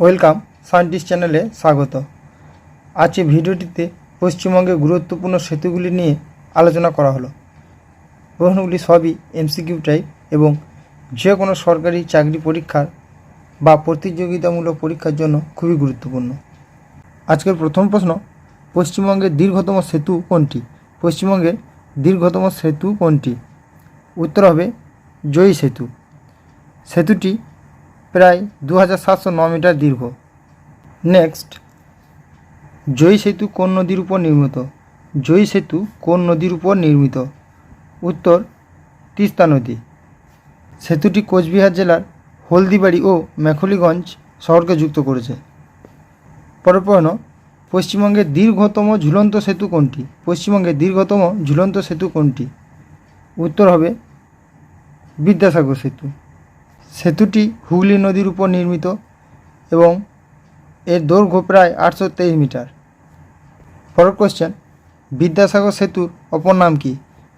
Welcome scientist চ্যানেলে স্বাগত। আজকে ভিডিওটিতে পশ্চিমবঙ্গের গুরুত্বপূর্ণ সেতুগুলি নিয়ে আলোচনা করা হলো। প্রশ্নগুলি সবই এমসিকিউ টাইপ এবং যে কোনো সরকারি চাকরি পরীক্ষার বা প্রতিযোগিতামূলক পরীক্ষার জন্য খুবই গুরুত্বপূর্ণ। আজকের প্রথম প্রশ্ন, পশ্চিমবঙ্গের দীর্ঘতম সেতু কোনটি? পশ্চিমবঙ্গের দীর্ঘতম সেতু কোনটি? উত্তর হবে জয়ী সেতু। সেতুটি প্রায় দু হাজার মিটার দীর্ঘ। নেক্সট, জয়ী সেতু কোন নদীর উপর নির্মিত? জয়ী সেতু কোন নদীর উপর নির্মিত? উত্তর, তিস্তা নদী। সেতুটি কোচবিহার জেলার হলদিবাড়ি ও মেখলিগঞ্জ শহরকে যুক্ত করেছে। পরের প্রশ্ন পশ্চিমবঙ্গের দীর্ঘতম ঝুলন্ত সেতু কোনটি? পশ্চিমবঙ্গের দীর্ঘতম ঝুলন্ত সেতু কোনটি? উত্তর হবে বিদ্যাসাগর সেতু। সেতুটি হুগলি নদীর উপর নির্মিত এবং এর দৈর্ঘ্য প্রায় আটশো তেইশ মিটার। পরের কোশ্চেন বিদ্যাসাগর সেতুর অপর নাম কি?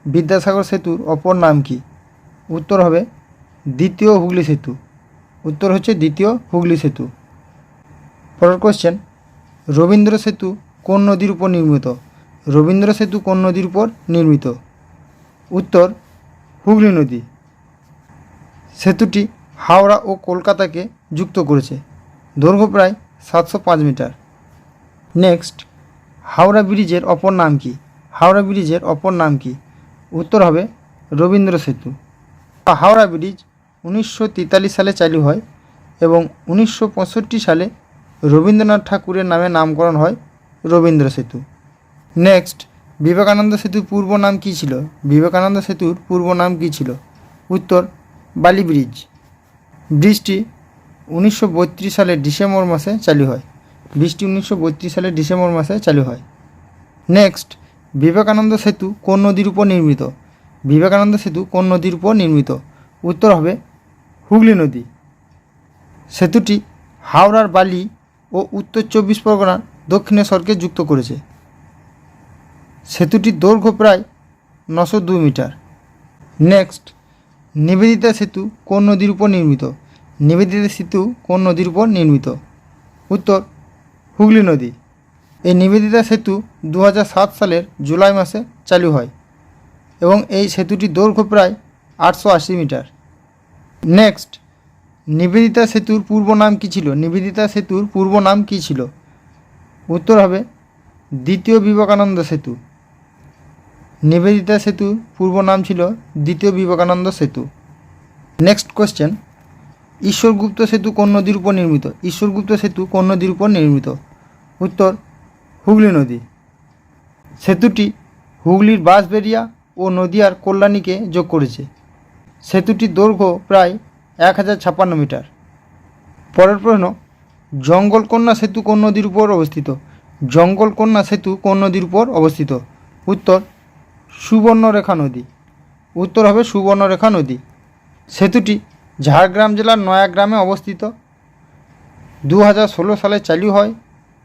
বিদ্যাসাগর সেতুর অপর নাম কি? উত্তর হবে, দ্বিতীয় হুগলি সেতু। উত্তর হচ্ছে দ্বিতীয় হুগলি সেতু। পরের কোশ্চেন রবীন্দ্র সেতু কোন নদীর উপর নির্মিত? রবীন্দ্র সেতু কোন নদীর উপর নির্মিত? উত্তর, হুগলি নদী। সেতুটি হাওড়া ও কলকাতাকে যুক্ত করেছে। দৈর্ঘ্য প্রায় সাতশো পাঁচ মিটার। নেক্সট, হাওড়া ব্রিজের অপর নাম কি? হাওড়া ব্রিজের অপর নাম কি? উত্তর হবে রবীন্দ্র সেতু। হাওড়া ব্রিজ উনিশশো তেতাল্লিশ সালে চালু হয় এবং উনিশশো পঁয়ষট্টি সালে রবীন্দ্রনাথ ঠাকুরের নামে নামকরণ হয় রবীন্দ্র সেতু। নেক্সট, বিবেকানন্দ সেতুর পূর্ব নাম কী ছিল? বিবেকানন্দ সেতুর পূর্ব নাম কী ছিল? উত্তর, বালি ব্রিজ। ব্রিজটি উনিশশো বত্রিশ সালের ডিসেম্বর মাসে চালু হয়। ব্রিজটি উনিশশো বত্রিশ সালের ডিসেম্বর মাসে চালু হয়। নেক্সট, বিবেকানন্দ সেতু কোন নদীর উপর নির্মিত? বিবেকানন্দ সেতু কোন নদীর উপর নির্মিত? উত্তর হবে হুগলি নদী। সেতুটি হাওড়ার বালি ও উত্তর চব্বিশ পরগনার দক্ষিণেশ্বরকে যুক্ত করেছে। সেতুটির দৈর্ঘ্য প্রায় নশো মিটার। নেক্সট, নিবেদিতা সেতু কোন নদীর উপর নির্মিত? নিবেদিতা সেতু কোন নদীর উপর নির্মিত? উত্তর, হুগলি নদী। এই নিবেদিতা সেতু দু হাজার সাত সালের জুলাই মাসে চালু হয় এবং এই সেতুটির দৈর্ঘ্য প্রায় আটশো আশি মিটার। নেক্সট নিবেদিতা সেতুর পূর্ব নাম কী ছিল? নিবেদিতা সেতুর পূর্ব নাম কী ছিল? উত্তর হবে, দ্বিতীয় বিবেকানন্দ সেতু। নিবেদিতা সেতুর পূর্ব নাম ছিল দ্বিতীয় বিবেকানন্দ সেতু। নেক্সট কোশ্চেন ঈশ্বরগুপ্ত সেতু কোন নদীর উপর নির্মিত? ঈশ্বরগুপ্ত সেতু কোন নদীর উপর নির্মিত? উত্তর, হুগলি নদী। সেতুটি হুগলির বাঁশবেরিয়া ও নদিয়ার কল্যাণীকে যোগ করেছে। সেতুটির দৈর্ঘ্য প্রায় এক হাজার ছাপ্পান্ন মিটার। পরের প্রশ্ন, জঙ্গলকন্যা সেতু কোন নদীর উপর অবস্থিত? জঙ্গলকন্যা সেতু কোন নদীর উপর অবস্থিত? উত্তর, সুবর্ণরেখা নদী। উত্তর হবে সুবর্ণরেখা নদী। সেতুটি ঝাড়গ্রাম জেলার নয়াগ্রামে অবস্থিত। দু হাজার ষোলো সালে চালু হয়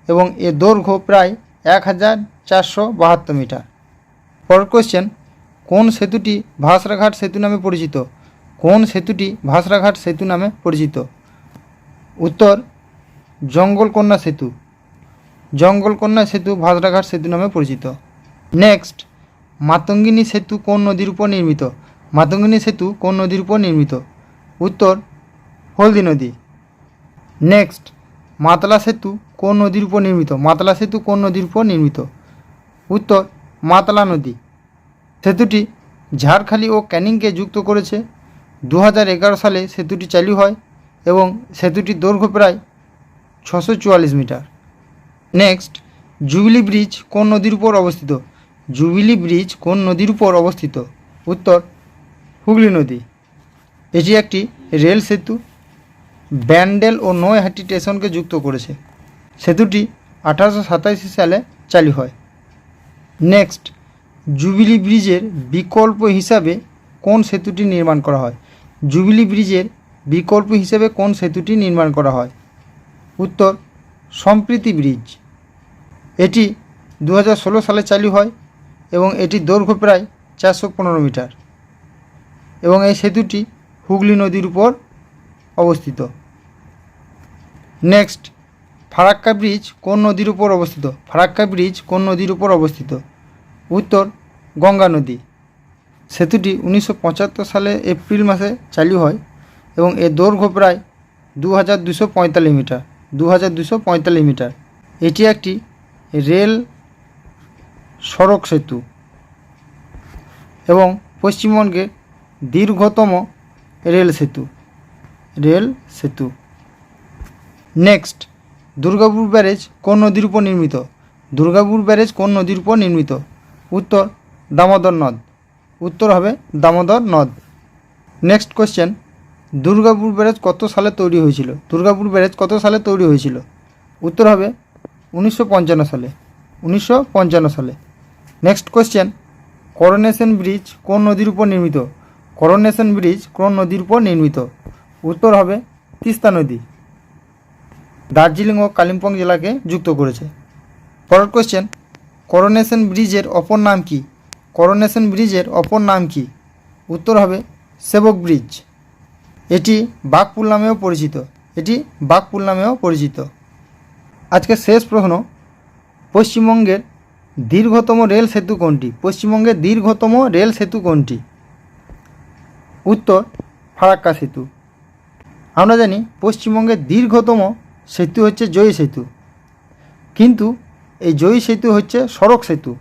এবং এর দৈর্ঘ্য প্রায় এক হাজার চারশো বাহাত্তর মিটার। পর কোশ্চেন কোন সেতুটি ভাসরাঘাট সেতু নামে পরিচিত? কোন সেতুটি ভাসরাঘাট সেতু নামে পরিচিত? উত্তর, জঙ্গলকন্যা সেতু। জঙ্গলকন্যা সেতু ভাসরাঘাট সেতু নামে পরিচিত। নেক্সট মাতঙ্গিনী সেতু কোন নদীর উপর নির্মিত? মাতঙ্গিনী সেতু কোন নদীর উপর নির্মিত? উত্তর, হলদি নদী। নেক্সট মাতলা সেতু কোন নদীর উপর নির্মিত? মাতলা সেতু কোন নদীর উপর নির্মিত? উত্তর, মাতলা নদী। সেতুটি ঝাড়খালি ও ক্যানিংকে যুক্ত করেছে। দু হাজার এগারো সালে সেতুটি চালু হয় এবং সেতুটির দৈর্ঘ্য প্রায় ছশো চুয়াল্লিশ মিটার। নেক্সট জুবিলি ব্রিজ কোন নদীর উপর অবস্থিত? জুবিলি ব্রিজ কোন নদীর উপর অবস্থিত? উত্তর, হুগলি নদী। এটি একটি রেল সেতু। ব্যান্ডেল ও নৈহাটি স্টেশনকে যুক্ত করেছে। সেতুটি আঠারোশো সাতাশি সালে চালু হয়। নেক্সট, জুবিলি ব্রিজের বিকল্প হিসাবে কোন সেতুটি নির্মাণ করা হয়? জুবিলি ব্রিজের বিকল্প হিসেবে কোন সেতুটি নির্মাণ করা হয়? উত্তর, সম্প্রীতি ব্রিজ। এটি দু হাজার ষোলো সালে চালু হয় এবং এটি দৈর্ঘ্য প্রায় চারশো পনেরো মিটার। এবং এই সেতুটি হুগলি নদীর উপর অবস্থিত। নেক্সট ফারাক্কা ব্রিজ কোন নদীর উপর অবস্থিত? ফারাক্কা ব্রিজ কোন নদীর উপর অবস্থিত? উত্তর, গঙ্গা নদী। সেতুটি উনিশশো পঁচাত্তর সালে এপ্রিল মাসে চালু হয় এবং এর দৈর্ঘ্য প্রায় দু হাজার দুশো পঁয়তাল্লিশ মিটার। দু হাজার দুশো পঁয়তাল্লিশ মিটার। এটি একটি রেল সড়ক সেতু এবং পশ্চিমবঙ্গের দীর্ঘতম রেল সেতু রেল সেতু। নেক্সট দুর্গাপুর ব্যারেজ কোন নদীর উপর নির্মিত? দুর্গাপুর ব্যারেজ কোন নদীর উপর নির্মিত? উত্তর, দামোদর নদ। উত্তর হবে দামোদর নদ। নেক্সট কোশ্চেন দুর্গাপুর ব্যারেজ কত সালে তৈরি হয়েছিল? দুর্গাপুর ব্যারেজ কত সালে তৈরি হয়েছিল? উত্তর হবে উনিশশো পঞ্চান্ন সালে। উনিশশো পঞ্চান্ন সালে। নেক্সট কোশ্চেন করোনেশন ব্রিজ কোন নদীর উপর নির্মিত? করোনেশন ব্রিজ কোন নদীর উপর নির্মিত। উত্তর হবে তিস্তা নদী। দার্জিলিং ও কালিম্পং জেলাকে যুক্ত করেছে। পরের কোশ্চেন করোনেশন ব্রিজের অপর নাম কি? করোনেশন ব্রিজের অপর নাম কি? উত্তর হবে সেবক ব্রিজ। এটি বাঘপুল নামেও পরিচিত। এটি বাঘপুল নামেও পরিচিত। আজকে শেষ প্রশ্ন, পশ্চিমবঙ্গের দীর্ঘতম রেল সেতু কোনটি? পশ্চিমবঙ্গের দীর্ঘতম রেল সেতু কোনটি? উত্তর ফারাক্কা সেতু। আমরা জানি পশ্চিমবঙ্গের দীর্ঘতম সেতু হচ্ছে জয়ী সেতু। কিন্তু এই জয়ী সেতু হচ্ছে সড়ক সেতু।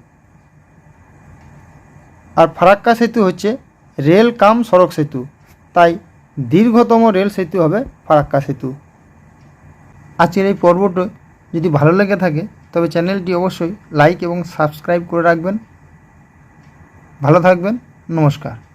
আর ফারাক্কা সেতু হচ্ছে রেল কাম সড়ক সেতু। তাই দীর্ঘতম রেল সেতু হবে ফারাক্কা সেতু। আজকের এই পর্বটি যদি ভালো লেগে থাকে, তবে চ্যানেলটি অবশ্যই লাইক এবং সাবস্ক্রাইব করে রাখবেন। ভালো থাকবেন, নমস্কার।